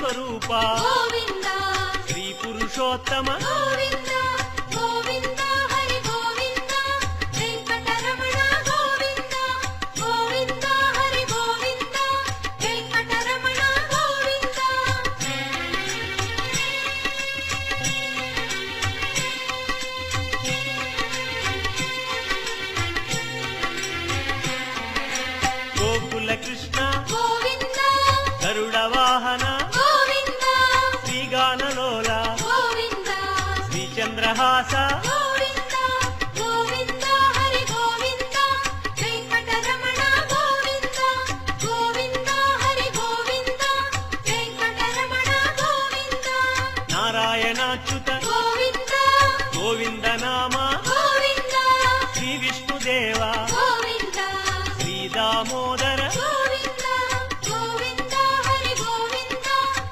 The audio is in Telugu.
స్వరూప. శ్రీ పురుషోత్తమ. గోవింద. గోలా శ్రీచంద్రహాస నారాయణాచ్యుత గోవింద నామ శ్రీ విష్ణుదేవ శ్రీ దామోదర